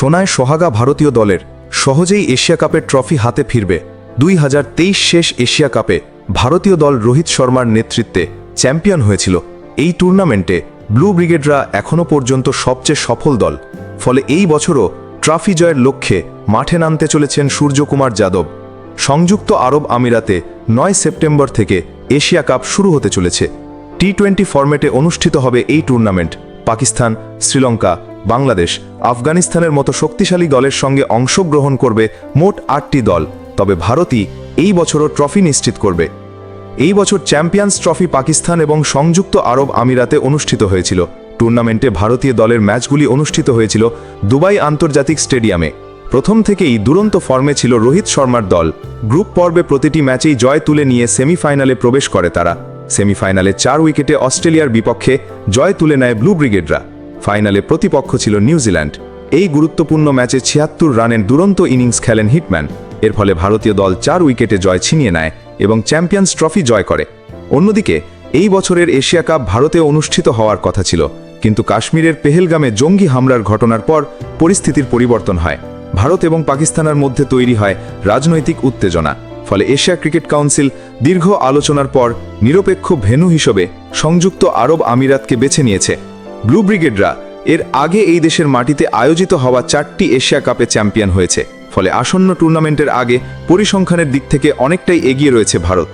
সোনায় সোহাগা ভারতীয় দলের সহজেই এশিয়া কাপের ট্রফি হাতে ফিরবে দুই হাজার তেইশ শেষ এশিয়া কাপে ভারতীয় দল রোহিত শর্মার নেতৃত্বে চ্যাম্পিয়ন হয়েছিল। এই টুর্নামেন্টে ব্লু ব্রিগেডরা এখনও পর্যন্ত সবচেয়ে সফল দল। ফলে এই বছরও ট্রফি জয়ের লক্ষ্যে মাঠে নামতে চলেছেন সূর্যকুমার যাদব। সংযুক্ত আরব আমিরাতে নয় সেপ্টেম্বর থেকে এশিয়া কাপ শুরু হতে চলেছে। টি টোয়েন্টি ফরম্যাটে অনুষ্ঠিত হবে এই টুর্নামেন্ট। পাকিস্তান, শ্রীলঙ্কা বাংলাদেশ আফগানিস্তানের মতো শক্তিশালী দলের সঙ্গে অংশগ্রহণ করবে মোট আটটি দল, তবে ভারতই এই বছরও ট্রফি নিশ্চিত করবে। এই বছর চ্যাম্পিয়ন্স ট্রফি পাকিস্তান এবং সংযুক্ত আরব আমিরাতে অনুষ্ঠিত হয়েছিল। টুর্নামেন্টে ভারতীয় দলের ম্যাচগুলি অনুষ্ঠিত হয়েছিল দুবাই আন্তর্জাতিক স্টেডিয়ামে। প্রথম থেকেই দুরন্ত ফর্মে ছিল রোহিত শর্মার দল। গ্রুপ পর্বে প্রতিটি ম্যাচেই জয় তুলে নিয়ে সেমিফাইনালে প্রবেশ করে তারা। সেমিফাইনালে চার উইকেটে অস্ট্রেলিয়ার বিপক্ষে জয় তুলে নেয় ব্লু ব্রিগেডরা। ফাইনালে প্রতিপক্ষ ছিল নিউজিল্যান্ড এই গুরুত্বপূর্ণ ম্যাচে ছিয়াত্তর রানের দুরন্ত ইনিংস খেলেন হিটম্যান। এর ফলে ভারতীয় দল চার উইকেটে জয় ছিনিয়ে নেয় এবং চ্যাম্পিয়ন্স ট্রফি জয় করে। অন্যদিকে, এই বছরের এশিয়া কাপ ভারতে অনুষ্ঠিত হওয়ার কথা ছিল, কিন্তু কাশ্মীরের পেহেলগামে জঙ্গি হামলার ঘটনার পর পরিস্থিতির পরিবর্তন হয়। ভারত এবং পাকিস্তানের মধ্যে তৈরি হয় রাজনৈতিক উত্তেজনা। ফলে এশিয়া ক্রিকেট কাউন্সিল দীর্ঘ আলোচনার পর নিরপেক্ষ ভেন্যু হিসেবে সংযুক্ত আরব আমিরাতকে বেছে নিয়েছে। ব্লু ব্রিগেডরা এর আগে এই দেশের মাটিতে আয়োজিত হওয়া চারটি এশিয়া কাপে চ্যাম্পিয়ন হয়েছে। ফলে আসন্ন টুর্নামেন্টের আগে পরিসংখ্যানের দিক থেকে অনেকটাই এগিয়ে রয়েছে ভারত।